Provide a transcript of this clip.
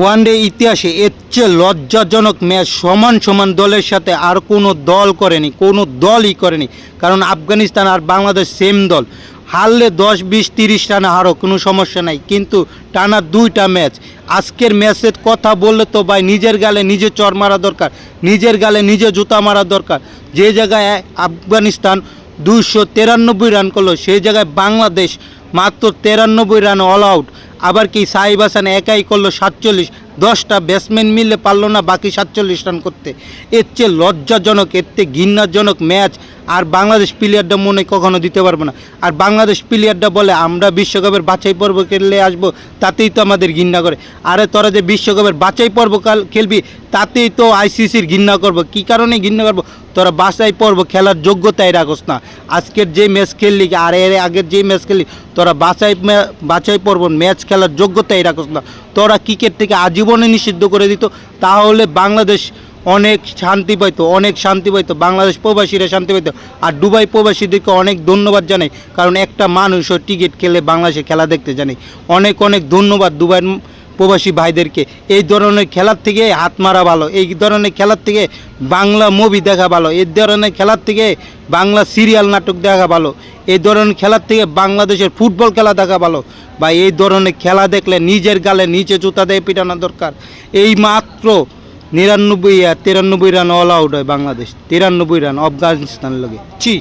One day ইতিহাসে এর চেয়ে লজ্জাজনক ম্যাচ সমান সমান দলের সাথে আর কোনো দল করেনি, কোনো দলই করেনি। কারণ আফগানিস্তান আর বাংলাদেশ সেম দল। হারলে দশ, বিশ, তিরিশ রানে হারো, কোনো সমস্যা নাই। কিন্তু টানা দুইটা ম্যাচ। আজকের ম্যাচের কথা বললে তো ভাই নিজের গালে নিজে চর মারা দরকার, নিজের গালে নিজে জুতা মারা দরকার। যে জায়গায় আফগানিস্তান দুইশো তিরানব্বই রান করল, সেই জায়গায় বাংলাদেশ মাত্র তিরানব্বই রান অল আউট আবার কি সাহিব হাসান একাই করল সাতচল্লিশ, দশটা ব্যাটসম্যান মিললে পারল না, বাকি সাতচল্লিশ রান করতে। এর চেয়ে লজ্জাজনক, এর চেয়ে ঘৃণাজনক ম্যাচ আর বাংলাদেশ প্লেয়ারটা মনে কখনো দিতে পারব না। আর বাংলাদেশ প্লেয়ারটা বলে, আমরা বিশ্বকাপের বাছাই পর্ব খেললে আসব, তাতেই তো আমাদের ঘৃণা করে। আরে তোরা যে বিশ্বকাপের বাছাই পর্ব খেলবি, তাতেই তো আইসিসির ঘৃণা করব। কী কারণে ঘৃণা করব? তোরা বাছাই পর্ব খেলার যোগ্যতাই রাখোস না। আজকের যে ম্যাচ খেললি, আর এর আগের যে ম্যাচ খেললি, তোরা বাছাই বাছাই পর্ব ম্যাচ খেলার যোগ্যতাই রাখত না। তোরা ক্রিকেট থেকে আজীবনে নিষিদ্ধ করে দিত। তাহলে বাংলাদেশ অনেক শান্তি পাইতো, অনেক শান্তি পাইতো। বাংলাদেশ প্রবাসীরা শান্তি পাইতো। আর দুবাই প্রবাসীদেরকে অনেক ধন্যবাদ জানাই। কারণ একটা মানুষও টিকিট খেলে বাংলাদেশে খেলা দেখতে জানে। অনেক অনেক ধন্যবাদ দুবাইয়ের প্রবাসী ভাইদেরকে। এই ধরনের খেলার থেকে হাত মারা ভালো, এই ধরনের খেলার থেকে বাংলা মুভি দেখা ভালো, এই ধরনের খেলার থেকে বাংলা সিরিয়াল নাটক দেখা ভালো, এই ধরনের খেলার থেকে বাংলাদেশের ফুটবল খেলা দেখা ভালো। বা এই ধরনের খেলা দেখলে নিজের গালে নিচে জুতা দিয়ে পিটানো দরকার। এই মাত্র নিরানব্বই আর তিরানব্বই রান অল আউট হয় বাংলাদেশ, তিরানব্বই রান আফগানিস্তান লগে। চি